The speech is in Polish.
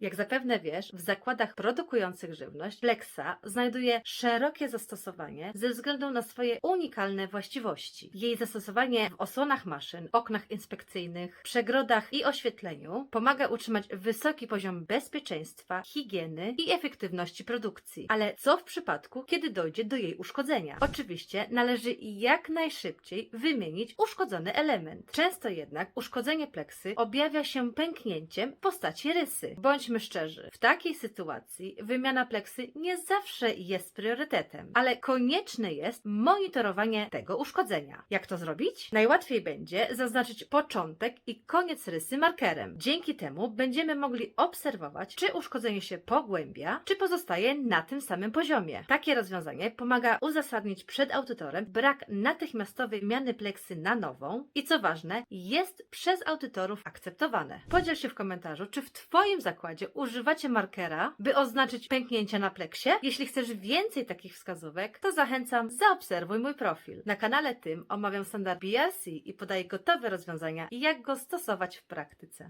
Jak zapewne wiesz, w zakładach produkujących żywność Plexa znajduje szerokie zastosowanie ze względu na swoje unikalne właściwości. Jej zastosowanie w osłonach maszyn, oknach inspekcyjnych, przegrodach i oświetleniu pomaga utrzymać wysoki poziom bezpieczeństwa, higieny i efektywności produkcji. Ale co w przypadku, kiedy dojdzie do jej uszkodzenia? Oczywiście należy jak najszybciej wymienić uszkodzony element. Często jednak uszkodzenie pleksy objawia się pęknięciem w postaci rysy. Bądźmy szczerzy, w takiej sytuacji wymiana pleksy nie zawsze jest priorytetem, ale konieczne jest monitorowanie tego uszkodzenia. Jak to zrobić? Najłatwiej będzie zaznaczyć początek i koniec rysy markerem. Dzięki temu będziemy mogli obserwować, czy uszkodzenie się pogłębia, czy pozostaje na tym samym poziomie. Takie rozwiązanie pomaga uzasadnić przed audytorem brak natychmiastowej miany pleksy na nową i co ważne, jest przez audytorów akceptowane. Podziel się w komentarzu, czy w Twoim zakładzie używacie markera, by oznaczyć pęknięcia na pleksie. Jeśli chcesz więcej takich wskazówek, to zachęcam, zaobserwuj mój profil. Na kanale tym omawiam standard BRC i podaję gotowe rozwiązania, jak go stosować w praktyce.